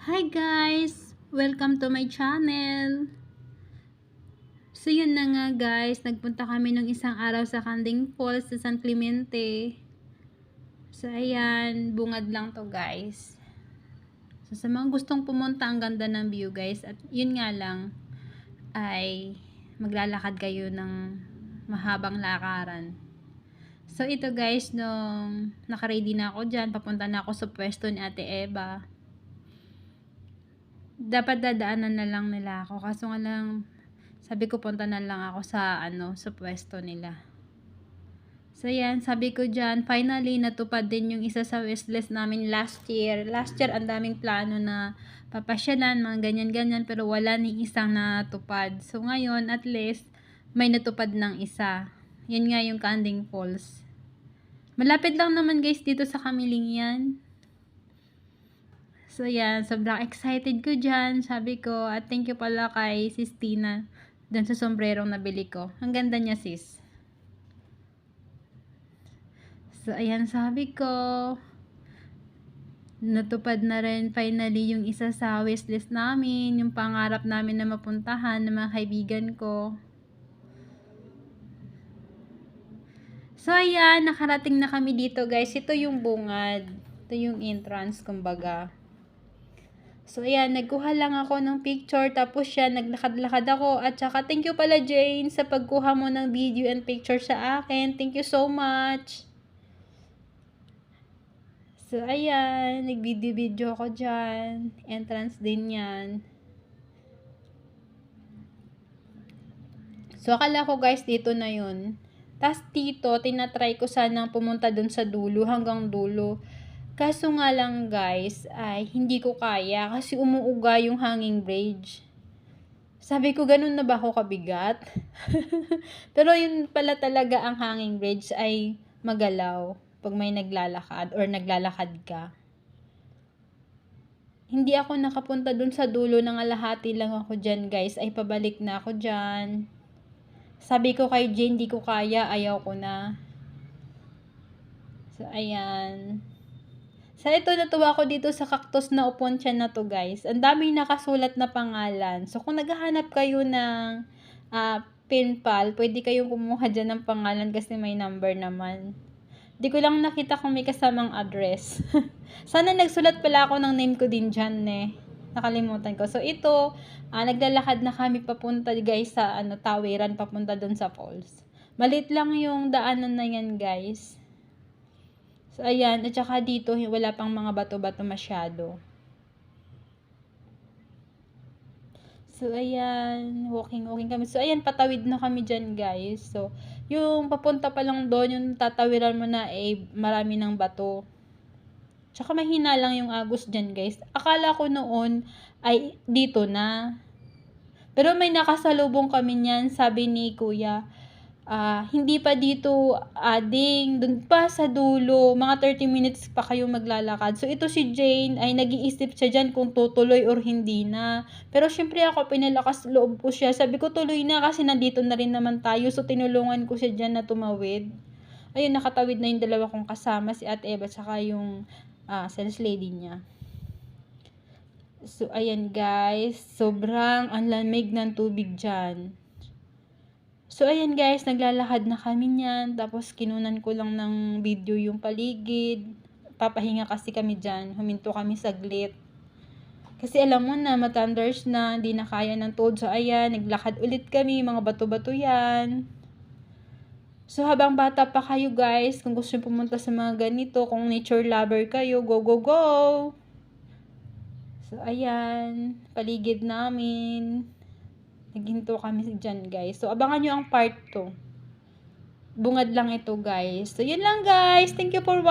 Hi guys! Welcome to my channel! So yun na nga guys, nagpunta kami ng isang araw sa Canding Falls sa San Clemente. So ayan, bungad lang to guys. So sa mga gustong pumunta, ang ganda ng view guys. At yun nga lang, ay maglalakad kayo ng mahabang lakaran. So ito guys, nung nakaready na ako dyan, papunta na ako sa pwesto ni Ate Eva dapat dadaanan na lang nila ako. Kaso nga lang, sabi ko punta na lang ako sa, ano, sa pwesto nila. So, yan, sabi ko dyan, finally, natupad din yung isa sa wishlist namin last year. Last year, ang daming plano na papasyalan, mga ganyan-ganyan, pero wala ni isang natupad. So, ngayon, at least, may natupad ng isa. Yan nga yung Canding Falls. Malapit lang naman guys dito sa Kamiling yan. So, yan. Sobrang excited ko dyan. Sabi ko, at thank you pala kay Sis Tina dun sa sombrerong nabili ko. Ang ganda niya, sis. So, ayan, sabi ko, natupad na rin finally yung isa sa wishlist namin, yung pangarap namin na mapuntahan ng mga kaibigan ko. So, ayan, nakarating na kami dito, guys. Ito yung bungad. Ito yung entrance, kumbaga. So, ayan, nagkuha lang ako ng picture, tapos siya, naglakad-lakad ako, at saka, thank you pala, Jane, sa pagkuha mo ng video and picture sa akin. Thank you so much. So, ayan, nag-video-video ako dyan. Entrance din yan. So, akala ko, guys, dito na yun. Tapos, dito, tinatry ko sanang pumunta dun sa dulo, hanggang dulo. Kaso nga lang guys, ay hindi ko kaya kasi umuuga yung hanging bridge. Sabi ko, ganun na ba ako kabigat? Pero yun pala talaga ang hanging bridge ay magalaw pag may naglalakad or naglalakad ka. Hindi ako nakapunta dun sa dulo ng alahati lang ako dyan guys, ay pabalik na ako dyan. Sabi ko kay Jane, di ko kaya, ayaw ko na. So, ayan. Sa ito, natuwa ko dito sa cactus na upon siya na to, guys. Ang daming nakasulat na pangalan. So, kung naghahanap kayo ng uh, pin pal, pwede kayong kumuha dyan ng pangalan kasi may number naman. Di ko lang nakita kung may kasamang address. Sana nagsulat pala ako ng name ko din dyan, eh. Nakalimutan ko. So, ito, uh, naglalakad na kami papunta, guys, sa ano, tawiran, papunta dun sa falls. Malit lang yung daanan na yan, guys. So, ayan. At saka dito, wala pang mga bato-bato masyado. So, ayan. Walking, walking kami. So, ayan. Patawid na kami dyan, guys. So, yung papunta pa lang doon, yung tatawiran mo na, eh, marami ng bato. Tsaka mahina lang yung agos dyan, guys. Akala ko noon, ay, dito na. Pero may nakasalubong kami niyan, sabi ni kuya uh, hindi pa dito adding, dun pa sa dulo, mga 30 minutes pa kayo maglalakad. So, ito si Jane ay nag-iisip siya dyan kung tutuloy or hindi na. Pero, syempre ako, pinalakas loob ko siya. Sabi ko, tuloy na kasi nandito na rin naman tayo. So, tinulungan ko siya dyan na tumawid. Ayun, nakatawid na yung dalawa kong kasama, si Ate Eva, tsaka yung uh, sales lady niya. So, ayan guys, sobrang ang lamig ng tubig dyan. So, ayan guys, naglalakad na kami niyan. Tapos, kinunan ko lang ng video yung paligid. Papahinga kasi kami dyan. Huminto kami saglit. Kasi alam mo na, matanders na, hindi na kaya ng toad. So, ayan, naglakad ulit kami. Mga bato-bato yan. So, habang bata pa kayo guys, kung gusto nyo pumunta sa mga ganito, kung nature lover kayo, go, go, go! So, ayan, paligid namin. Naghinto kami dyan, guys. So, abangan nyo ang part 2. Bungad lang ito, guys. So, yun lang, guys. Thank you for watching.